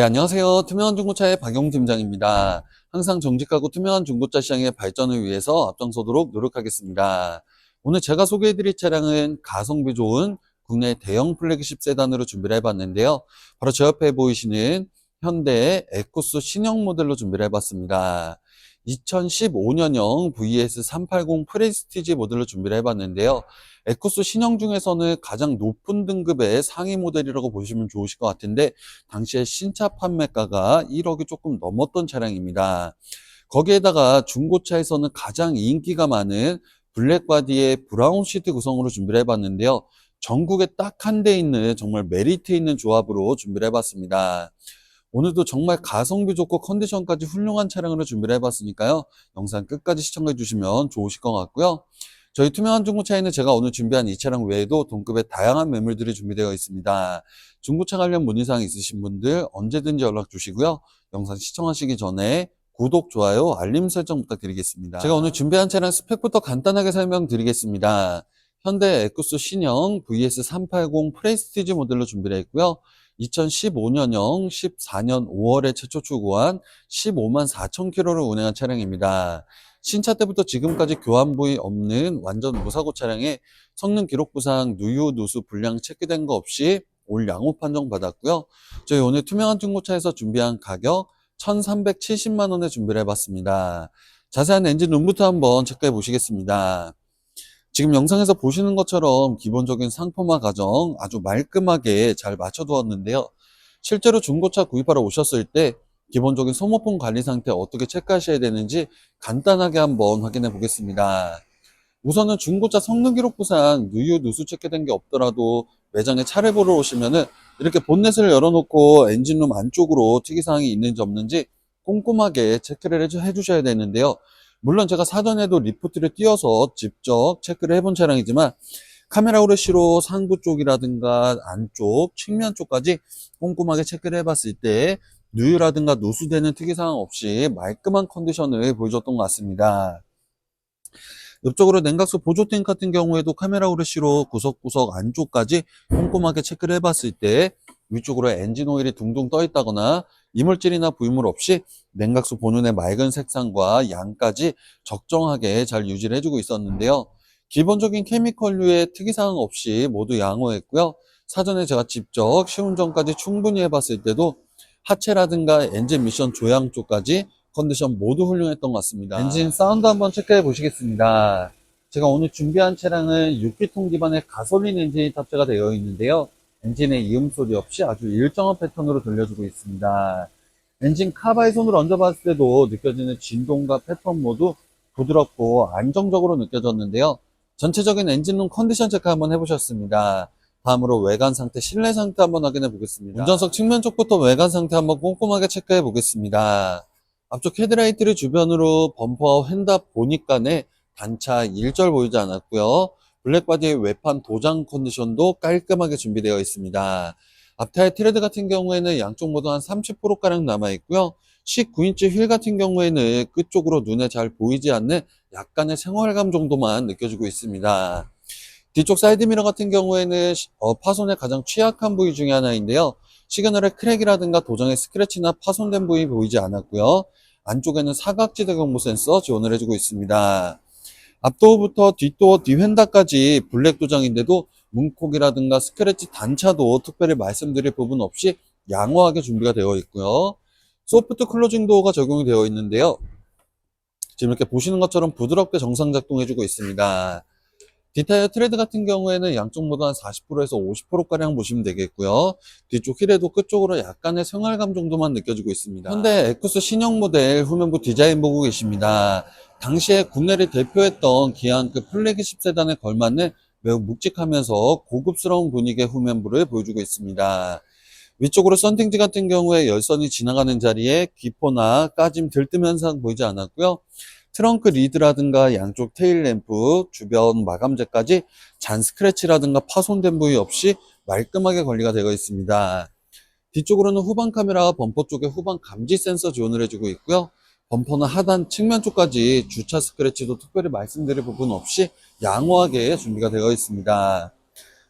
네, 안녕하세요. 투명한 중고차의 박용 팀장입니다. 항상 정직하고 투명한 중고차 시장의 발전을 위해서 앞장서도록 노력하겠습니다. 오늘 제가 소개해드릴 차량은 가성비 좋은 국내 대형 플래그십 세단으로 준비를 해봤는데요. 바로 제 옆에 보이시는 현대의 에코스 신형 모델로 준비를 해봤습니다. 2015년형 VS380 프레스티지 모델로 준비를 해봤는데요. 에코스 신형 중에서는 가장 높은 등급의 상위 모델이라고 보시면 좋으실 것 같은데 당시에 신차 판매가가 1억이 조금 넘었던 차량입니다. 거기에다가 중고차에서는 가장 인기가 많은 블랙바디의 브라운 시트 구성으로 준비를 해봤는데요. 전국에 딱 한 대 있는 정말 메리트 있는 조합으로 준비를 해봤습니다. 오늘도 정말 가성비 좋고 컨디션까지 훌륭한 차량으로 준비를 해봤으니까요. 영상 끝까지 시청해 주시면 좋으실 것 같고요. 저희 투명한 중고차에는 제가 오늘 준비한 이 차량 외에도 동급의 다양한 매물들이 준비되어 있습니다. 중고차 관련 문의사항 있으신 분들 언제든지 연락 주시고요. 영상 시청하시기 전에 구독, 좋아요, 알림 설정 부탁드리겠습니다. 제가 오늘 준비한 차량 스펙부터 간단하게 설명드리겠습니다. 현대 에쿠스 신형 VS380 프레스티지 모델로 준비를 했고요. 2015년형 14년 5월에 최초 출고한 15만 4천 킬로를 운행한 차량입니다. 신차 때부터 지금까지 교환 부위 없는 완전 무사고 차량에 성능 기록 부상 누유, 누수, 불량 체크된 거 없이 올 양호 판정 받았고요. 저희 오늘 투명한 중고차에서 준비한 가격 1,370만 원에 준비를 해봤습니다. 자세한 엔진 룸부터 한번 체크해 보시겠습니다. 지금 영상에서 보시는 것처럼 기본적인 상품화 과정 아주 말끔하게 잘 맞춰두었는데요. 실제로 중고차 구입하러 오셨을 때 기본적인 소모품 관리 상태 어떻게 체크하셔야 되는지 간단하게 한번 확인해 보겠습니다. 우선은 중고차 성능 기록부상 누유 누수 체크된 게 없더라도 매장에 차를 보러 오시면은 이렇게 본넷을 열어놓고 엔진룸 안쪽으로 특이사항이 있는지 없는지 꼼꼼하게 체크를 해주- 해주셔야 되는데요. 물론 제가 사전에도 리프트를 띄워서 직접 체크를 해본 차량이지만 카메라 후레쉬로 상부 쪽이라든가 안쪽, 측면 쪽까지 꼼꼼하게 체크를 해봤을 때 누유라든가 누수되는 특이사항 없이 말끔한 컨디션을 보여줬던 것 같습니다. 옆쪽으로 냉각수 보조탱 같은 경우에도 카메라 후레쉬로 구석구석 안쪽까지 꼼꼼하게 체크를 해봤을 때 위쪽으로 엔진 오일이 둥둥 떠 있다거나 이물질이나 부유물 없이 냉각수 본연의 맑은 색상과 양까지 적정하게 잘 유지를 해주고 있었는데요. 기본적인 케미컬류의 특이사항 없이 모두 양호했고요. 사전에 제가 직접 시운전까지 충분히 해봤을 때도 하체라든가 엔진 미션 조향 쪽까지 컨디션 모두 훌륭했던 것 같습니다. 엔진 사운드 한번 체크해 보시겠습니다. 제가 오늘 준비한 차량은 6기통 기반의 가솔린 엔진이 탑재가 되어 있는데요. 엔진의 이음 소리 없이 아주 일정한 패턴으로 들려주고 있습니다. 엔진 카바의 손으로 얹어봤을 때도 느껴지는 진동과 패턴 모두 부드럽고 안정적으로 느껴졌는데요. 전체적인 엔진룸 컨디션 체크 한번 해보셨습니다. 다음으로 외관 상태, 실내 상태 한번 확인해 보겠습니다. 운전석 측면 쪽부터 외관 상태 한번 꼼꼼하게 체크해 보겠습니다. 앞쪽 헤드라이트를 주변으로 범퍼와 휀다 보니까네 단차 일절 보이지 않았고요. 블랙바디의 외판 도장 컨디션도 깔끔하게 준비되어 있습니다. 앞타의 트레드 같은 경우에는 양쪽 모두 한 30%가량 남아있고요. 19인치 휠 같은 경우에는 끝쪽으로 눈에 잘 보이지 않는 약간의 생활감 정도만 느껴지고 있습니다. 뒤쪽 사이드미러 같은 경우에는 시- 어, 파손에 가장 취약한 부위 중에 하나인데요. 시그널의 크랙이라든가 도장의 스크래치나 파손된 부위 보이지 않았고요. 안쪽에는 사각지대 경보 센서 지원을 해주고 있습니다. 앞도어부터 뒷도어 뒤휀다까지 블랙 도장인데도 문콕이라든가 스크래치 단차도 특별히 말씀드릴 부분 없이 양호하게 준비가 되어 있고요. 소프트 클로징 도어가 적용이 되어 있는데요. 지금 이렇게 보시는 것처럼 부드럽게 정상 작동해주고 있습니다. 디타이어 트레드 같은 경우에는 양쪽 모두 한 40%에서 50%가량 보시면 되겠고요. 뒤쪽 휠에도 끝쪽으로 약간의 생활감 정도만 느껴지고 있습니다. 현대 에쿠스 신형 모델 후면부 디자인 보고 계십니다. 당시에 국내를 대표했던 기아급 플래그십 세단에 걸맞는 매우 묵직하면서 고급스러운 분위기의 후면부를 보여주고 있습니다. 위쪽으로 썬팅지 같은 경우에 열선이 지나가는 자리에 기포나 까짐 들뜸 현상 보이지 않았고요. 트렁크 리드라든가 양쪽 테일 램프, 주변 마감재까지 잔 스크래치라든가 파손된 부위 없이 말끔하게 관리가 되어 있습니다. 뒤쪽으로는 후방 카메라와 범퍼 쪽에 후방 감지 센서 지원을 해주고 있고요. 범퍼는 하단 측면 쪽까지 주차 스크래치도 특별히 말씀드릴 부분 없이 양호하게 준비가 되어 있습니다.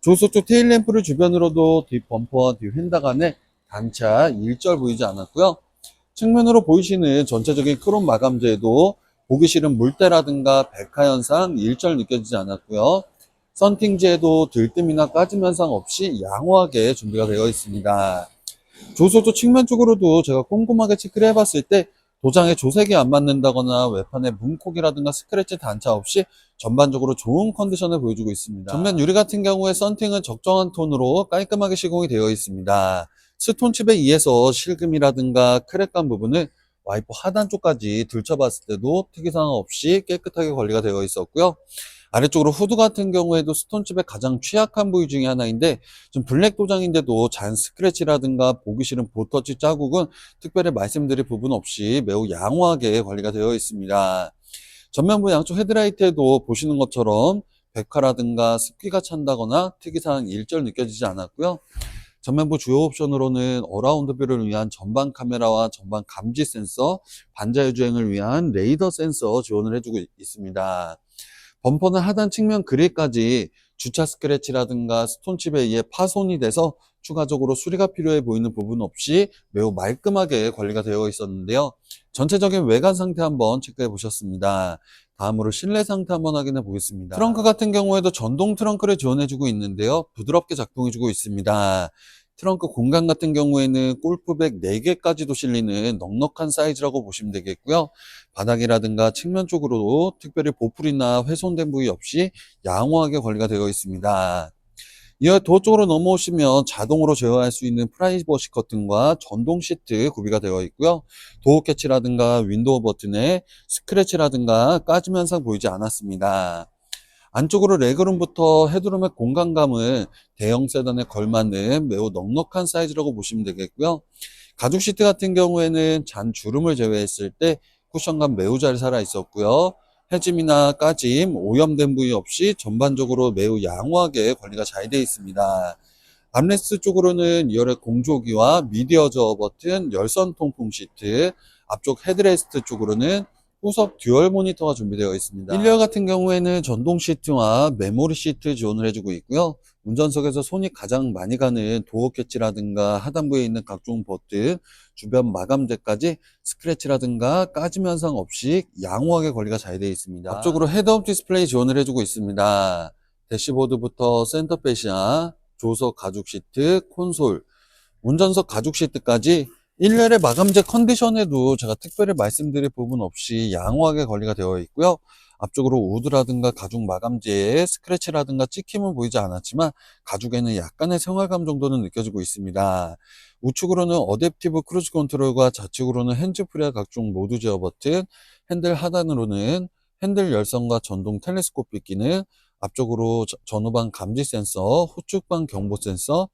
조수 쪽 테일 램프를 주변으로도 뒷 범퍼와 뒤 휀다 간에 단차, 일절 보이지 않았고요. 측면으로 보이시는 전체적인 크롬 마감재에도 보기 싫은 물때라든가 백화 현상, 일절 느껴지지 않았고요. 썬팅지에도 들뜸이나 까짐 현상 없이 양호하게 준비가 되어 있습니다. 조소도 측면 쪽으로도 제가 꼼꼼하게 체크를 해봤을 때 도장에 조색이 안 맞는다거나 외판에 문콕이라든가 스크래치 단차 없이 전반적으로 좋은 컨디션을 보여주고 있습니다. 전면 유리 같은 경우에 썬팅은 적정한 톤으로 깔끔하게 시공이 되어 있습니다. 스톤칩에 의해서 실금이라든가 크랙감 부분을 와이퍼 하단 쪽까지 들춰봤을 때도 특이사항 없이 깨끗하게 관리가 되어 있었고요. 아래쪽으로 후드 같은 경우에도 스톤칩의 가장 취약한 부위 중에 하나인데 좀 블랙 도장인데도 잔 스크래치라든가 보기 싫은 보터치 자국은 특별히 말씀드릴 부분 없이 매우 양호하게 관리가 되어 있습니다. 전면부 양쪽 헤드라이트에도 보시는 것처럼 백화라든가 습기가 찬다거나 특이사항 일절 느껴지지 않았고요. 전면부 주요 옵션으로는 어라운드 뷰를 위한 전방 카메라와 전방 감지 센서, 반자율 주행을 위한 레이더 센서 지원을 해주고 있습니다. 범퍼는 하단 측면 그릴까지 주차 스크래치라든가 스톤칩에 의해 파손이 돼서 추가적으로 수리가 필요해 보이는 부분 없이 매우 말끔하게 관리가 되어 있었는데요. 전체적인 외관 상태 한번 체크해 보셨습니다. 다음으로 실내 상태 한번 확인해 보겠습니다. 트렁크 같은 경우에도 전동 트렁크를 지원해주고 있는데요. 부드럽게 작동해주고 있습니다. 트렁크 공간 같은 경우에는 골프백 4개까지도 실리는 넉넉한 사이즈라고 보시면 되겠고요. 바닥이라든가 측면 쪽으로도 특별히 보풀이나 훼손된 부위 없이 양호하게 관리가 되어 있습니다. 이어 도어 쪽으로 넘어오시면 자동으로 제어할 수 있는 프라이버시 커튼과 전동 시트 구비가 되어 있고요. 도어 캐치라든가 윈도우 버튼에 스크래치라든가 까짐 현상 보이지 않았습니다. 안쪽으로 레그룸부터 헤드룸의 공간감은 대형 세단에 걸맞는 매우 넉넉한 사이즈라고 보시면 되겠고요. 가죽 시트 같은 경우에는 잔 주름을 제외했을 때 쿠션감 매우 잘 살아 있었고요. 해짐이나 까짐, 오염된 부위 없이 전반적으로 매우 양호하게 관리가 잘 되어 있습니다. 암레스트 쪽으로는 2열의 공조기와 미디어 저어 버튼, 열선 통풍 시트, 앞쪽 헤드레스트 쪽으로는 후석 듀얼 모니터가 준비되어 있습니다. 1열 같은 경우에는 전동 시트와 메모리 시트 지원을 해주고 있고요. 운전석에서 손이 가장 많이 가는 도어 캐치라든가 하단부에 있는 각종 버튼, 주변 마감재까지 스크래치라든가 까짐 현상 없이 양호하게 관리가 잘 되어 있습니다. 앞쪽으로 헤드업 디스플레이 지원을 해주고 있습니다. 대시보드부터 센터 페시아, 조석 가죽 시트, 콘솔, 운전석 가죽 시트까지 1열의 마감재 컨디션에도 제가 특별히 말씀드릴 부분 없이 양호하게 관리가 되어 있고요. 앞쪽으로 우드라든가 가죽 마감재에 스크래치라든가 찍힘은 보이지 않았지만 가죽에는 약간의 생활감 정도는 느껴지고 있습니다. 우측으로는 어댑티브 크루즈 컨트롤과 좌측으로는 핸즈프리와 각종 모드 제어 버튼, 핸들 하단으로는 핸들 열선과 전동 텔레스코픽 기능, 앞쪽으로 저- 전후방 감지 센서, 후측방 경보 센서,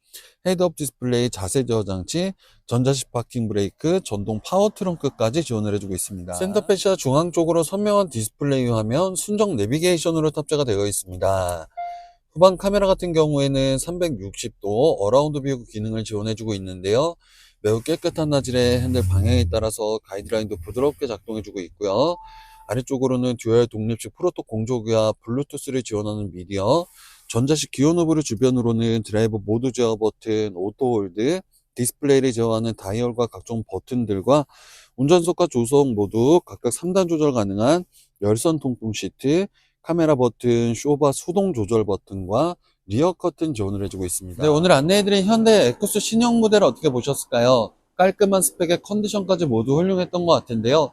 헤드업 디스플레이 자세 제어 장치, 전자식 파킹 브레이크, 전동 파워 트렁크까지 지원을 해주고 있습니다. 센터 패시아 중앙 쪽으로 선명한 디스플레이 화면, 순정 내비게이션으로 탑재가 되어 있습니다. 후방 카메라 같은 경우에는 360도 어라운드 뷰 기능을 지원해주고 있는데요. 매우 깨끗한 화질의 핸들 방향에 따라서 가이드라인도 부드럽게 작동해주고 있고요. 아래쪽으로는 듀얼 독립식 프로토 공조기와 블루투스를 지원하는 미디어, 전자식 기어 노브를 주변으로는 드라이브 모드 제어 버튼, 오토 홀드, 디스플레이를 제어하는 다이얼과 각종 버튼들과 운전석과 조석 모두 각각 3단 조절 가능한 열선 통풍 시트, 카메라 버튼, 쇼바 수동 조절 버튼과 리어 커튼 지원을 해주고 있습니다. 네, 오늘 안내해드린 현대 에쿠스 신형 모델 어떻게 보셨을까요? 깔끔한 스펙의 컨디션까지 모두 훌륭했던 것 같은데요.